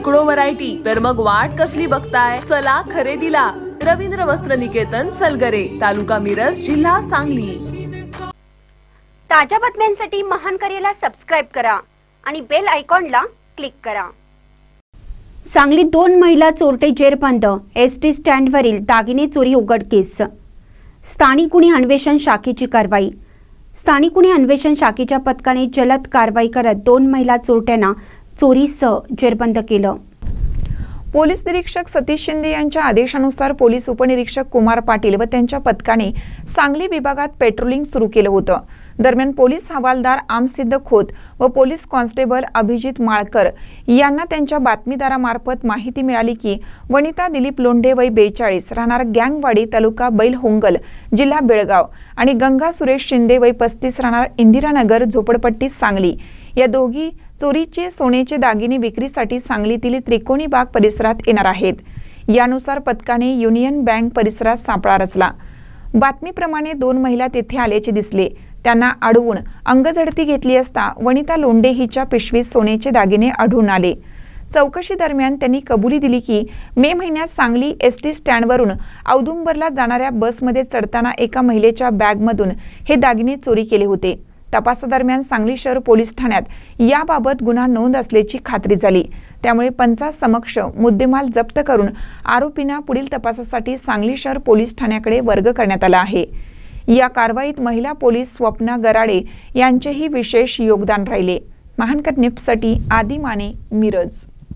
शेकडो व्हरायटी तर मग वाट कसली बघताय? चला खरेदीला. रवींद्र वस्त्र निकेतन सलगरे तालुका मिरज जिल्हा सांगली. ताज्या बातम्यांसाठी महान करेला सबस्क्राईब करा आणि बेल आयकॉनला क्लिक करा. सांगलीत दोन महिला चोरटे जेरबंद. एस टी स्टँडवरील दागिने चोरी उघडकीस स्थानिक गुन्हे अन्वेषण शाखेची कारवाई. स्थानिक गुन्हे अन्वेषण शाखेच्या पथकाने जलद कारवाई करत दोन महिला चोरट्यांना चोरीसह जेरबंद केलं. पोलीस निरीक्षक सतीश शिंदे यांच्या आदेशानुसार पोलीस उपनिरीक्षक कुमार पाटील व त्यांच्या पथकाने सांगली विभागात पेट्रोलिंग सुरू केलं होतं. दरम्यान पोलीस हवालदार आमसिद्ध खोत व पोलीस कॉन्स्टेबल अभिजित माळकर यांना त्यांच्या बातमीदारामार्फत माहिती मिळाली की वनिता दिलीप लोंढे वय बेचाळीस राहणार गँगवाडी तालुका बैलहोंगल जिल्हा बेळगाव आणि गंगा सुरेश शिंदे वय पस्तीस राहणार इंदिरानगर झोपडपट्टी सांगली. या दोघी चोरीचे सोन्याचे दागिने विक्रीसाठी सांगलीतील त्रिकोणी बाग परिसरात येणार आहेत. यानुसार पथकाने युनियन बँक परिसरात सापळा रचला. बातमीप्रमाणे दोन महिला तेथे आल्याचे दिसले. त्यांना अडवून अंगझडती घेतली असता वनिता लोंडे हिच्या पिशवीत सोन्याचे दागिने आढळून आले. चौकशी दरम्यान त्यांनी कबुली दिली की मे महिन्यात सांगली एस टी स्टँडवरून औदुंबरला जाणाऱ्या बसमध्ये चढताना एका महिलेच्या बॅगमधून हे दागिने चोरी केले होते. तपासादरम्यान सांगली शहर पोलीस ठाण्यात याबाबत गुन्हा नोंद असल्याची खात्री झाली. त्यामुळे पंचासमक्ष मुद्देमाल जप्त करून आरोपींना पुढील तपासासाठी सांगली शहर पोलीस ठाण्याकडे वर्ग करण्यात आला आहे. या कारवाईत महिला पोलीस स्वप्ना गराडे यांचेही विशेष योगदान राहिले. महानकर निपसाठी आदी माने मिरज.